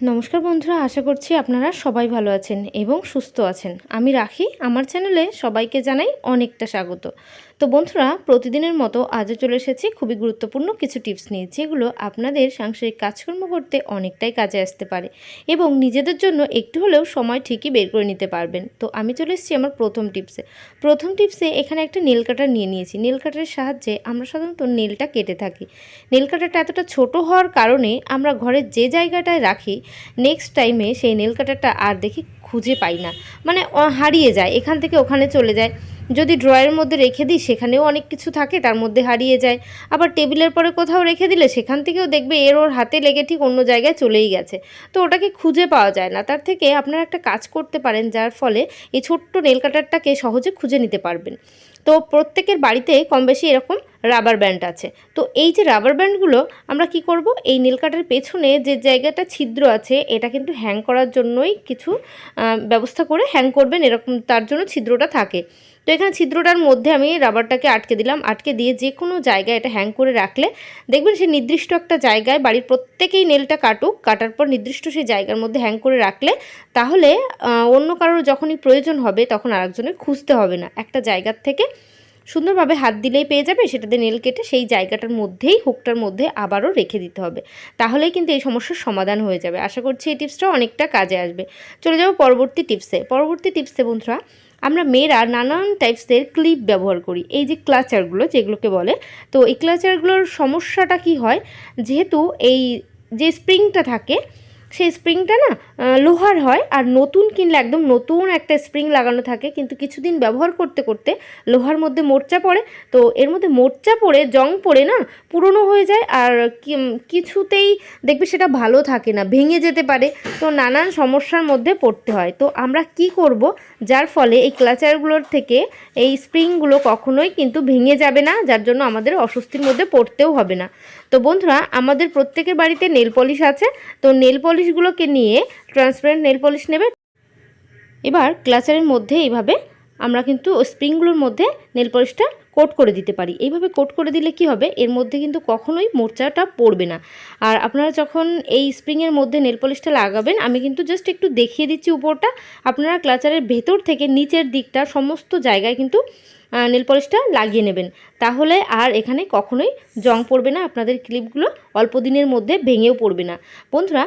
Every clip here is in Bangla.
নমস্কার বন্ধুরা, আশা করছি আপনারা সবাই ভালো আছেন এবং সুস্থ আছেন। আমি রাখি, আমার চ্যানেলে সবাইকে জানাই অনেকটা স্বাগত। তো বন্ধুরা, প্রতিদিনের মতো আজও চলে এসেছি খুবই গুরুত্বপূর্ণ কিছু টিপস নিয়ে, যেগুলো আপনাদের সাংসারিক কাজকর্ম করতে অনেকটাই কাজে আসতে পারে এবং নিজেদের জন্য একটু হলেও সময় ঠিকই বের করে নিতে পারবেন। তো আমি চলে এসেছি আমার প্রথম টিপসে। প্রথম টিপসে এখানে একটা নেল কাটার নিয়ে নিয়েছি। নেল কাটারের সাহায্যে আমরা সাধারণত নেলটা কেটে থাকি। নেল কাটারটা এতটা ছোট হওয়ার কারণে আমরা ঘরের যে জায়গাটায় রাখি নেক্সট টাইমে সেই নেল কাটারটা আর দেখি খুঁজে পাই না। মানে হারিয়ে যায়, এখান থেকে ওখানে চলে যায়। যদি ড্রয়ের মধ্যে রেখে দিই, সেখানেও অনেক কিছু থাকে, তার মধ্যে হারিয়ে যায়। আবার টেবিলের পরে কোথাও রেখে দিলে, সেখান থেকেও দেখবে এর ওর হাতে লেগে ঠিক অন্য জায়গায় চলেই গেছে। তো ওটাকে খুঁজে পাওয়া যায় না। তার থেকে আপনারা একটা কাজ করতে পারেন, যার ফলে এই ছোট্ট নেল কাটারটাকে সহজে খুঁজে নিতে পারবেন। তো প্রত্যেকের বাড়িতে কম বেশি এরকম রাবার ব্যান্ড আছে। তো এই যে রাবার ব্যান্ডগুলো আমরা কি করব? এই নীল কাটার পেছনে যে জায়গাটা ছিদ্র আছে, এটা কিন্তু হ্যাং করার জন্যই কিছু ব্যবস্থা করে হ্যাং করবেন, এরকম তার জন্য ছিদ্রটা থাকে। তো এখানে ছিদ্রটার মধ্যে আমি রাবারটাকে আটকে দিলাম। আটকে দিয়ে যে কোনো জায়গায় এটা হ্যাং করে রাখলে, দেখবেন সে নির্দিষ্ট একটা জায়গায় বাড়ির প্রত্যেকেই নেলটা কাটুক, কাটার পর নির্দিষ্ট সেই জায়গার মধ্যে হ্যাং করে রাখলে, তাহলে অন্য কারোর যখনই প্রয়োজন হবে, তখন আরেকজনের খুঁজতে হবে না। একটা জায়গার থেকে সুন্দরভাবে হাত দিলেই পেয়ে যাবে সেটাতে নেল কেটে সেই জায়গাটার মধ্যেই, হুকটার মধ্যে আবারও রেখে দিতে হবে। তাহলেই কিন্তু এই সমস্যার সমাধান হয়ে যাবে। আশা করছি এই টিপসটা অনেকটা কাজে আসবে। চলে যাব পরবর্তী টিপসে। পরবর্তী টিপসে বন্ধুরা, আমরা মেয়েরা নানান টাইপসের ক্লিপ ব্যবহার করি। এই যে ক্লাচারগুলো যেগুলোকে বলে, তো এই ক্লাচারগুলোর সমস্যাটা কি হয়? যেহেতু এই যে স্প্রিংটা থাকে সেই স্প্রিংটা না লোহার হয় আর নতুন কিনলে একদম নতুন একটা স্প্রিং লাগানো থাকে, কিন্তু কিছুদিন ব্যবহার করতে করতে লোহার মধ্যে মোর্চা পড়ে। তো এর মধ্যে মোর্চা পড়ে, জং পড়ে না, পুরনো হয়ে যায় আর কিছুতেই দেখবে সেটা ভালো থাকে না, ভেঙে যেতে পারে। তো নানান সমস্যার মধ্যে পড়তে হয়। তো আমরা কি করব, যার ফলে এই ক্লাচারগুলোর থেকে এই স্প্রিংগুলো কখনোই কিন্তু ভেঙে যাবে না, যার জন্য আমাদের অস্বস্তির মধ্যে পড়তেও হবে না। তো বন্ধুরা, আমাদের প্রত্যেকের বাড়িতে নেল পলিশ আছে। তো নেল পলিশগুলোকে নিয়ে ট্রান্সপারেন্ট নেল পলিশ নেবে। এবার ক্লাচারের মধ্যে এইভাবে আমরা কিন্তু স্প্রিংগুলোর মধ্যে নেল পলিশটা কোট করে দিতে পারি। এইভাবে কোট করে দিলে কি হবে? এর মধ্যে কিন্তু কখনোই মোর্চাটা পড়বে না। আর আপনারা যখন এই স্প্রিংয়ের মধ্যে নেল পলিশটা লাগাবেন, আমি কিন্তু জাস্ট একটু দেখিয়ে দিচ্ছি উপরটা। আপনারা ক্লাচারের ভেতর থেকে নিচের দিকটা, সমস্ত জায়গায় কিন্তু নেল পলিশটা লাগিয়ে নেবেন। তাহলে আর এখানে কখনোই জং পড়বে না, আপনাদের ক্লিপগুলো অল্প দিনের মধ্যে ভেঙেও পড়বে না। বন্ধুরা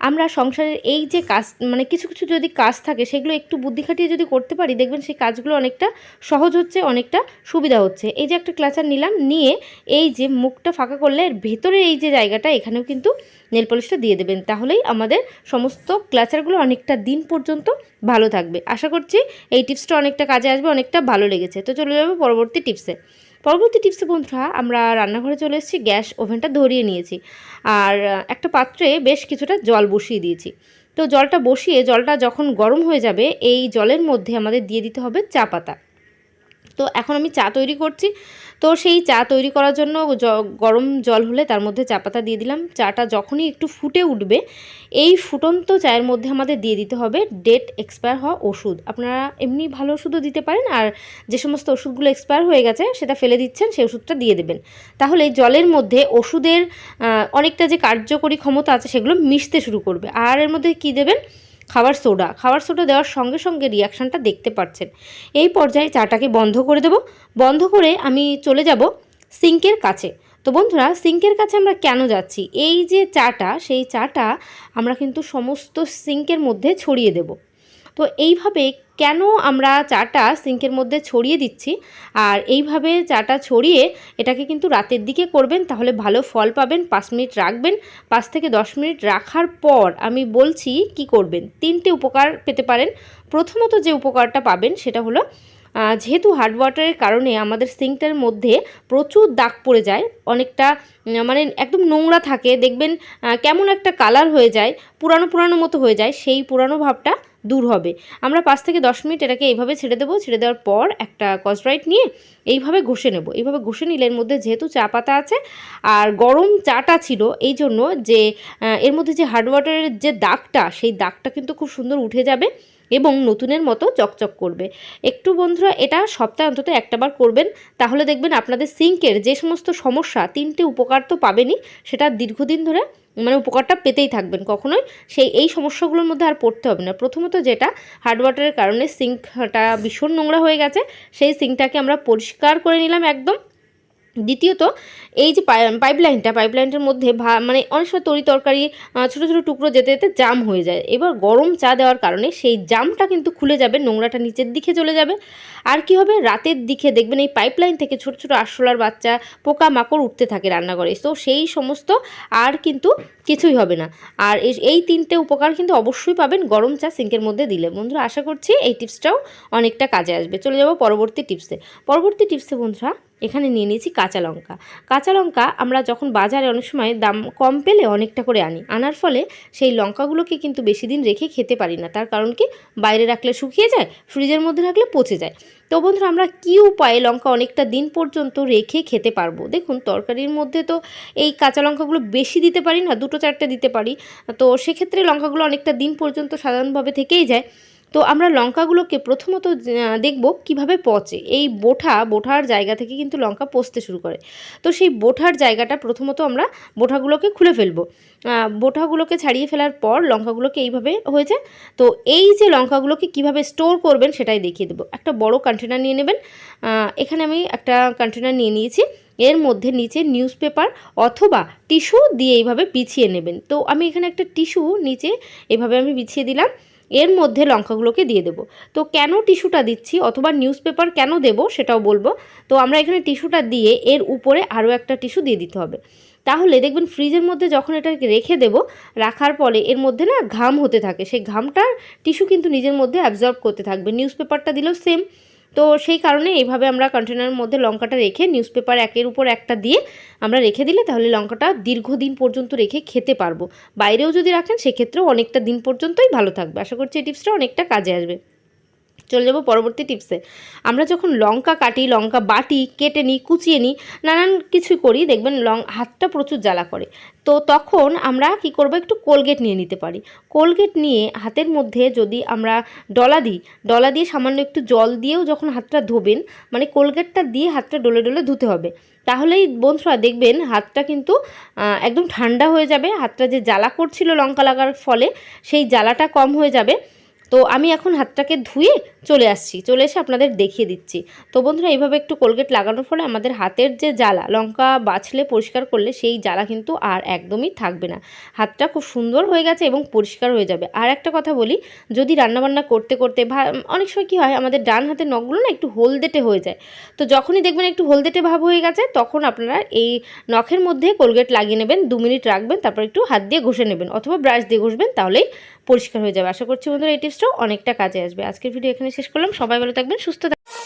আমরা সংসারের এই যে কাজ মানে কিছু কিছু যদি কাজ থাকে, সেগুলো একটু বুদ্ধি খাটিয়ে যদি করতে পারি, দেখবেন সেই কাজগুলো অনেকটা সহজ হচ্ছে, অনেকটা সুবিধা হচ্ছে। এই যে একটা ক্লাচার নিলাম, নিয়ে এই যে মুখটা ফাঁকা করলে এর ভেতরে এই যে জায়গাটা, এখানেও কিন্তু নেল পলিশটা দিয়ে দেবেন। তাহলেই আমাদের সমস্ত ক্লাচারগুলো অনেকটা দিন পর্যন্ত ভালো থাকবে। আশা করছি এই টিপসটা অনেকটা কাজে আসবে, অনেকটা ভালো লেগেছে। তো চলে যাব পরবর্তী টিপসে। পরবর্তী টিপসে বন্ধুরা, আমরা রান্নাঘরে চলে এসেছি, গ্যাস ওভেনটা ধরিয়ে নিয়েছি। আর একটা পাত্রে বেশ কিছুটা জল বসিয়ে দিয়েছি। তো জলটা বসিয়ে, জলটা যখন গরম হয়ে যাবে, এই জলের মধ্যে আমাদের দিয়ে দিতে হবে চা পাতা। তো এখন আমি চা তৈরি করছি। তো সেই চা তৈরি করার জন্য গরম জল হলে তার মধ্যে চা পাতা দিয়ে দিলাম। চাটা যখনই একটু ফুটে উঠবে, এই ফুটন্ত চায়ের মধ্যে আমাদের দিয়ে দিতে হবে ডেট এক্সপায়ার হওয়া ওষুধ। আপনারা এমনি ভালো ওষুধও দিতে পারেন আর যে সমস্ত ওষুধগুলো এক্সপায়ার হয়ে গেছে সেটা ফেলে দিচ্ছেন, সেই ওষুধটা দিয়ে দেবেন। তাহলে জলের মধ্যে ওষুধের অনেকটা যে কার্যকরী ক্ষমতা আছে সেগুলো মিশতে শুরু করবে। আর এর মধ্যে কি দেবেন? খাবার সোডা। খাবার সোডা দেওয়ার সঙ্গে সঙ্গে রিয়াকশানটা দেখতে পাচ্ছেন। এই পর্যায়ে চাটাকে বন্ধ করে দেব। বন্ধ করে আমি চলে যাব সিঙ্কের কাছে। তো বন্ধুরা, সিঙ্কের কাছে আমরা কেন যাচ্ছি? এই যে চাটা, সেই চাটা আমরা কিন্তু সমস্ত সিঙ্কের মধ্যে ছড়িয়ে দেব। তো এইভাবে কেন আমরা চাটা সিঙ্কের মধ্যে ছড়িয়ে দিচ্ছি? আর এইভাবে চাটা ছড়িয়ে এটাকে কিন্তু রাতের দিকে করবেন, তাহলে ভালো ফল পাবেন, পাঁচ মিনিট রাখবেন, পাঁচ থেকে দশ মিনিট রাখার পর আমি বলছি কি করবেন? তিনটে উপকার পেতে পারেন। প্রথমত যে উপকারটা পাবেন সেটা হলো যেহেতু হার্ড ওয়াটারের কারণে আমাদের সিঙ্কটার মধ্যে প্রচুর দাগ পড়ে যায়, অনেকটা মানে একদম নোংরা থাকে, দেখবেন কেমন একটা কালার হয়ে যায়, পুরানো পুরানো মতো হয়ে যায়, সেই পুরানো ভাবটা দূর হবে। আমরা পাঁচ থেকে দশ মিনিট এটাকে এইভাবে ছেড়ে দেবো। ছেড়ে দেওয়ার পর একটা কসরাইট নিয়ে এইভাবে ঘষে নেব। এইভাবে ঘষে নিলে এর মধ্যে যেহেতু চা পাতা আছে আর গরম চাটা ছিল, এই জন্য যে এর মধ্যে যে হার্ড ওয়াটারের যে দাগটা, সেই দাগটা কিন্তু খুব সুন্দর উঠে যাবে এবং নতুনের মতো চকচক করবে। একটু বন্ধুরা এটা সপ্তাহে অন্তত একটাবার করবেন। তাহলে দেখবেন আপনাদের সিঙ্কের যে সমস্ত সমস্যা, তিনটে উপকার তো পাবেনই, সেটা দীর্ঘদিন ধরে মানে উপকারটা পেতেই থাকবেন কখনোই। সেই, এই সমস্যাগুলোর মধ্যে আর পড়তে হবে না। প্রথমত যেটা হার্ড ওয়াটারের কারণে সিঙ্কটা ভীষণ নোংরা হয়ে গেছে। সেই সিঙ্কটাকে আমরা পরিষ্কার করে নিলাম একদম। দ্বিতীয়ত, এই যে পাইপলাইনটা পাইপলাইনটার মধ্যে মানে অনেক সময় তরি তরকারি ছোটো ছোটো টুকরো যেতে যেতে জাম হয়ে যায়। এবার গরম চা দেওয়ার কারণে সেই জামটা কিন্তু খুলে যাবে, নোংরাটা নিচের দিকে চলে যাবে। আর কি হবে? রাতের দিকে দেখবেন এই পাইপলাইন থেকে ছোট ছোট আরশোলার বাচ্চা পোকা মাকড় উঠতে থাকে রান্নাঘরে। তো সেই সমস্ত আর কিন্তু কিছুই হবে না। আর এই তিনটে উপকার কিন্তু অবশ্যই পাবেন গরম চা সিঙ্কের মধ্যে দিলে। বন্ধুরা, আশা করছি এই টিপসটাও অনেকটা কাজে আসবে। চলে যাব পরবর্তী টিপসে। পরবর্তী টিপসে বন্ধুরা, এখানে নিয়ে নিয়েছি কাঁচা লঙ্কা। কাঁচা লঙ্কা আমরা যখন বাজারে অনেক সময় দাম কম পেলে অনেকটা করে আনি। আনার ফলে সেই লঙ্কাগুলোকে কিন্তু বেশি দিন রেখে খেতে পারি না। তার কারণ কি? বাইরে রাখলে শুকিয়ে যায়, ফ্রিজের মধ্যে রাখলে পচে যায়। তো বন্ধুরা, আমরা কী উপায়ে লঙ্কা অনেকটা দিন পর্যন্ত রেখে খেতে পারব? দেখুন, তরকারির মধ্যে তো এই কাঁচা লঙ্কাগুলো বেশি দিতে পারি না, দুটো চারটে দিতে পারি। তো সেক্ষেত্রে লঙ্কাগুলো অনেকটা দিন পর্যন্ত সাধারণভাবে থেকেই যায়। তো আমরা লঙ্কাগুলোকে প্রথমত দেখব কীভাবে পচে। এই বোঠা, বোঠার জায়গা থেকে কিন্তু লঙ্কা পচতে শুরু করে। তো সেই বোঠার জায়গাটা প্রথমত আমরা বোঠাগুলোকে খুলে ফেলব। বোঠাগুলোকে ছাড়িয়ে ফেলার পর লঙ্কাগুলোকে এইভাবে হয়েছে। তো এই যে লঙ্কাগুলোকে কীভাবে স্টোর করবেন সেটাই দেখিয়ে দেবো। একটা বড় কন্টেনার নিয়ে নেবেন। এখানে আমি একটা কন্টেনার নিয়ে নিয়েছি। এর মধ্যে নিচে নিউজ পেপার অথবা টিস্যু দিয়ে এইভাবে বিছিয়ে নেবেন। তো আমি এখানে একটা টিস্যু নিচে এভাবে আমি বিছিয়ে দিলাম। এর মধ্যে লঙ্কাগুলোকে দিয়ে দেবো। তো কেন টিস্যুটা দিচ্ছি অথবা নিউজ পেপার কেন দেবো সেটাও বলব। তো আমরা এখানে টিস্যুটা দিয়ে এর উপরে আরও একটা টিস্যু দিয়ে দিতে হবে। তাহলে দেখবেন ফ্রিজের মধ্যে যখন এটাকে রেখে দেব, রাখার পরে এর মধ্যে না ঘাম হতে থাকে। সেই ঘামটার টিস্যু কিন্তু নিজের মধ্যে অ্যাবজর্ব করতে থাকবে। নিউজ পেপারটা দিলেও সেম। তো সেই কারণে এইভাবে আমরা কন্টেনারের মধ্যে লঙ্কাটা রেখে নিউজ পেপার একের উপর একটা দিয়ে আমরা রেখে দিলে তাহলে লঙ্কাটা দীর্ঘদিন পর্যন্ত রেখে খেতে পারব। বাইরেও যদি রাখেন, সেক্ষেত্রেও অনেকটা দিন পর্যন্তই ভালো থাকবে। আশা করছি এই টিপসটা অনেকটা কাজে আসবে। চলে যাব পরবর্তী টিপসে। আমরা যখন লঙ্কা কাটি, লঙ্কা বাটি, কেটে নিই, কুচিয়ে নিই, নানান কিছুই করি, দেখবেন লং হাতটা প্রচুর জ্বালা করে। তো তখন আমরা কি করব, একটু কোলগেট নিয়ে নিতে পারি। কোলগেট নিয়ে হাতের মধ্যে যদি আমরা ডলা দিই, ডলা দিয়ে সামান্য একটু জল দিয়েও যখন হাতটা ধোবেন মানে কোলগেটটা দিয়ে হাতটা ডলে ডলে ধুতে হবে। তাহলেই বন্ধুরা দেখবেন হাতটা কিন্তু একদম ঠান্ডা হয়ে যাবে। হাতটা যে জ্বালা করছিল লঙ্কা লাগার ফলে, সেই জ্বালাটা কম হয়ে যাবে। তো আমি এখন হাতটাকে ধুয়ে চলে আসছি, চলে এসে আপনাদের দেখিয়ে দিচ্ছি। তো বন্ধুরা, এইভাবে একটু কোলগেট লাগানোর ফলে আমাদের হাতের যে জ্বালা, লঙ্কা বাছলে পরিষ্কার করলে সেই জ্বালা কিন্তু আর একদমই থাকবে না। হাতটা খুব সুন্দর হয়ে গেছে এবং পরিষ্কার হয়ে যাবে। আর একটা কথা বলি, যদি রান্নাবান্না করতে করতে অনেক সময় কী হয়, আমাদের ডান হাতের নখগুলো না একটু হলদেটে হয়ে যায়। তো যখনই দেখবেন একটু হলদেটে ভাব হয়ে গেছে, তখন আপনারা এই নখের মধ্যে কোলগেট লাগিয়ে নেবেন, দু মিনিট রাখবেন, তারপর একটু হাত দিয়ে ঘষে নেবেন অথবা ব্রাশ দিয়ে ঘষবেন, তাহলেই পরিষ্কার হয়ে যাবে। আশা করছি বন্ধুরা, এই টিপসটাও অনেকটা কাজে আসবে। আজকের ভিডিও এখানে শেষ করলাম। সবাই ভালো থাকবেন সুস্থ থাকবেন।